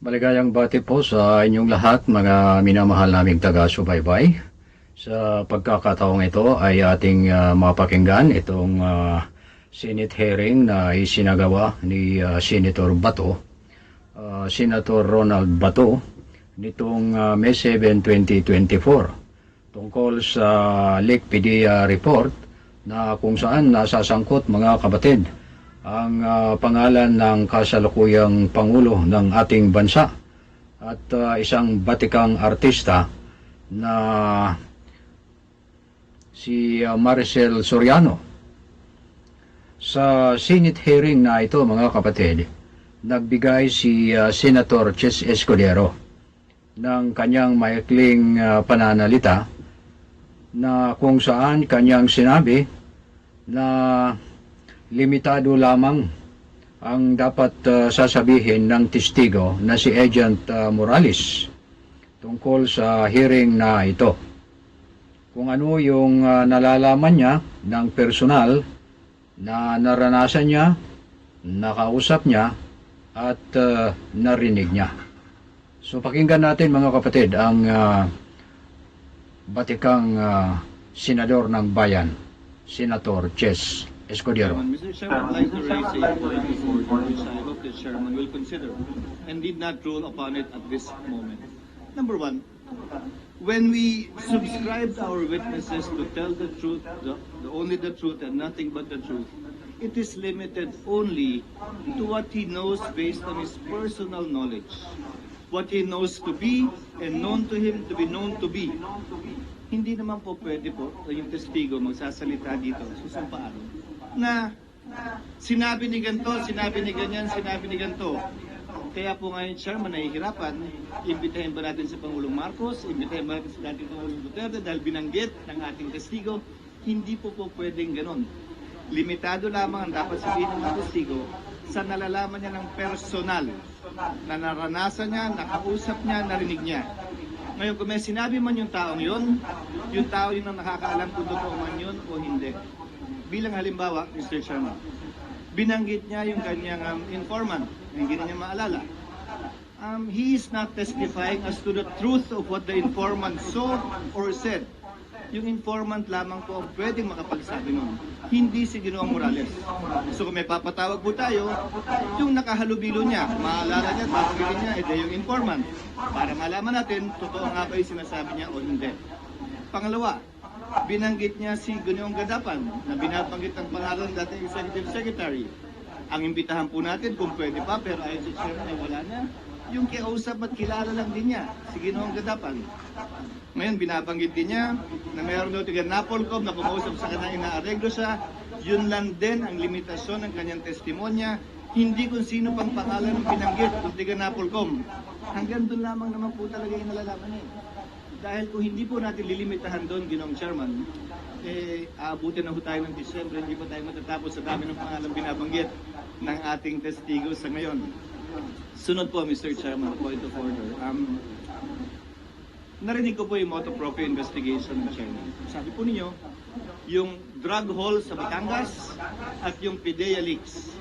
Maligayang bati po sa inyong lahat, mga minamahal naming taga-subaybay. Sa pagkakataong ito ay ating ah, mapakinggan itong ah, Senate hearing na isinagawa ni ah, Senator Bato, ah, Senator Ronald Bato, nitong ah, May 7, 2024 tungkol sa Lake Pedia report na kung saan nasasangkot mga kapatid ang ah, pangalan ng kasalukuyang Pangulo ng ating bansa at ah, isang batikang artista na si ah, Maricel Soriano. Sa Senate hearing na ito mga kapatid, nagbigay si ah, Senator Ches Escudero ng kanyang maikling ah, pananalita na kung saan kanyang sinabi na limitado lamang ang dapat uh, sasabihin ng testigo na si Agent uh, Morales tungkol sa hearing na ito. Kung ano yung uh, nalalaman niya ng personal na naranasan niya, nakausap niya, at uh, narinig niya. So pakinggan natin mga kapatid ang uh, batikang uh, senador ng bayan, Senator Mr. Chairman, I'd like to raise a point order which I hope the chairman will consider and did not rule upon it at this moment. Number one, when we subscribed our witnesses to tell the truth, the, the only the truth and nothing but the truth, it is limited only to what he knows based on his personal knowledge. What he knows to be and known to him to be known to be. Hindi naman po pwede po yung testigo magsasalita dito, susumpaan, na sinabi ni ganito, sinabi ni ganyan, sinabi ni ganito. Kaya po ngayon, Chairman, nahihirapan. Imbitahin ba natin si Pangulong Marcos? Imbitahin ba natin si dating Pangulong Duterte dahil binanggit ng ating testigo? Hindi po po pwedeng ganon. Limitado lamang ang dapat sabihin ng testigo sa nalalaman niya ng personal na naranasan niya, nakausap niya, narinig niya. Ngayon, kung may sinabi man yung taong yun, yung tao yun ang nakakaalam kung totoo man yun o hindi. Bilang halimbawa, Mr. Chairman, binanggit niya yung kanyang um, informant, hindi na niya maalala. Um, he is not testifying as to the truth of what the informant saw or said. Yung informant lamang po ang pwedeng makapagsabi nun. Hindi si Ginoong Morales. So kung may papatawag po tayo, yung nakahalubilo niya, maalala niya, tatawagin niya, ito yung informant. Para malaman natin, totoo nga ba yung sinasabi niya o hindi. Pangalawa, binanggit niya si Ginoong Gadapan na binabanggit ang pangalan ng dating Executive Secretary. Ang imbitahan po natin kung pwede pa pero ayon sa chairman ay wala na. Yung kiausap at kilala lang din niya, si Ginoong Gadapan. Ngayon binabanggit din niya na mayroon daw tiga Napolcom na kumausap sa kanya inaareglo siya. Yun lang din ang limitasyon ng kanyang testimonya. Hindi kung sino pang pangalan ng binanggit ng tiga Napolcom. Hanggang doon lamang naman po talaga yung nalalaman niya. Dahil kung hindi po natin lilimitahan doon, Ginoong Chairman, eh, aabutin na ho tayo ng Disyembre, hindi pa tayo matatapos sa dami ng pangalan binabanggit ng ating testigo sa ngayon. Sunod po, Mr. Chairman, point of order. Um, narinig ko po yung proprio investigation ng Chairman. Sabi po ninyo, yung drug haul sa Batangas at yung PIDEA leaks.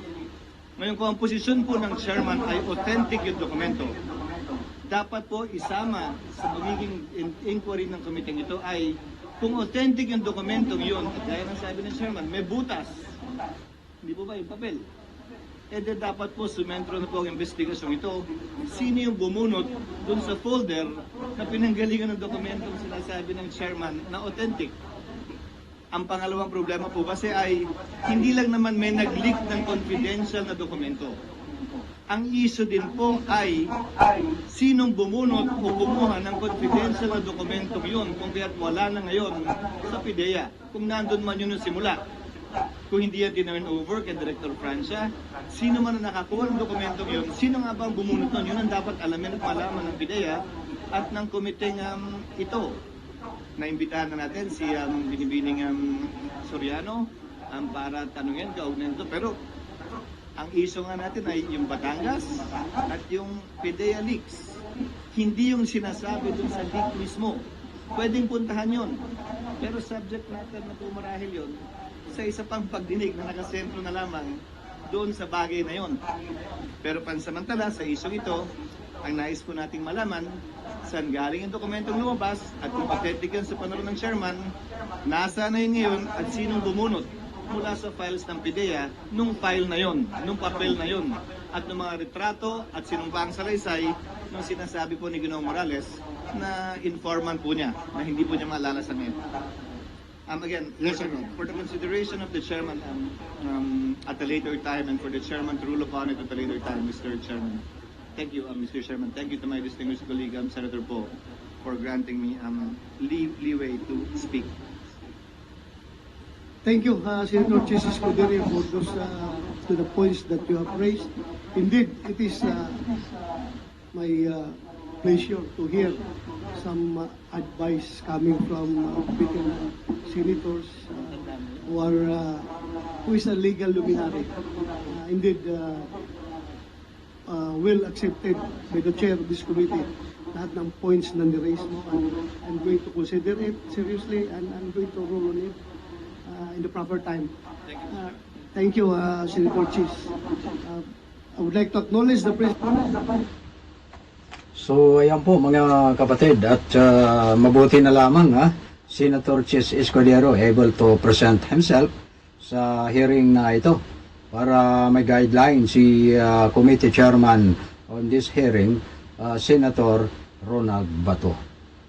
Ngayon kung ang posisyon po ng Chairman ay authentic yung dokumento, dapat po isama sa magiging in- inquiry ng committee ito ay kung authentic yung dokumentong yun, at gaya ng sabi ng chairman, may butas. Hindi po ba yung papel? Eh di dapat po sumentro na po ang investigasyon ito. Sino yung bumunot dun sa folder na pinanggalingan ng dokumentong sinasabi ng chairman na authentic? Ang pangalawang problema po kasi ay hindi lang naman may nag-leak ng confidential na dokumento. Ang issue din po ay sinong bumunot o kumuha ng confidential na dokumentong yun kung kaya't wala na ngayon sa PIDEA kung nandun man yun simula. Kung hindi yan tinawin over kay Director Francia, sino man ang nakakuha ng dokumentong yun, sino nga ba ang bumunot nun, yun ang dapat alamin at malaman ng PIDEA at ng komiteng um, ito. Naimbitahan na natin si um, binibining um, Soriano um, para tanungin kaugnay nito. Pero ang issue nga natin ay yung Batangas at yung PIDEA leaks. Hindi yung sinasabi dun sa leak mismo. Pwedeng puntahan yon. Pero subject matter na po marahil yun sa isa pang pagdinig na nakasentro na lamang doon sa bagay na yon. Pero pansamantala sa issue ito, Ang nais po nating malaman, saan galing ang dokumentong lumabas at kung authentic yan sa panahon ng chairman, nasa na yun ngayon at sinong bumunot mula sa files ng PIDEA nung file na yon, nung papel na yon, at ng mga retrato at sinumpang salaysay nung sinasabi po ni Ginoong Morales na informant po niya, na hindi po niya maalala sa ngayon. Um, again, Yes, for, for the consideration of the chairman um, um, at a later time and for the chairman to rule upon it at a later time, Mr. Chairman. Thank you, um, Mr. Chairman. Thank you to my distinguished colleague, um, Senator Poe, for granting me um, lee- leeway to speak. Thank you, uh, Senator Chis Escudero, for those uh, to the points that you have raised. Indeed, it is uh, my uh, pleasure to hear some uh, advice coming from uh, veteran senators uh, who are uh, who is a legal luminary. Uh, indeed, uh, uh, well accepted by the chair of this committee lahat ng points na ni-raise mo and I'm going to consider it seriously and I'm going to rule on it uh, in the proper time. Thank you. Uh, thank you, uh, Senator Chis. Uh, I would like to acknowledge the President. So ayan po mga kapatid at uh, mabuti na lamang ha, Senator Chis Escudero able to present himself sa hearing na ito para may guideline si uh, committee chairman on this hearing, uh, Senator Ronald Bato.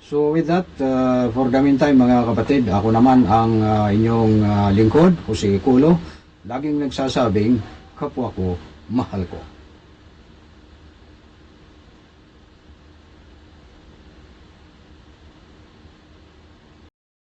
So with that, uh, for the meantime mga kapatid, ako naman ang uh, inyong uh, lingkod, Jose Culo, laging nagsasabing, kapwa ko, mahal ko.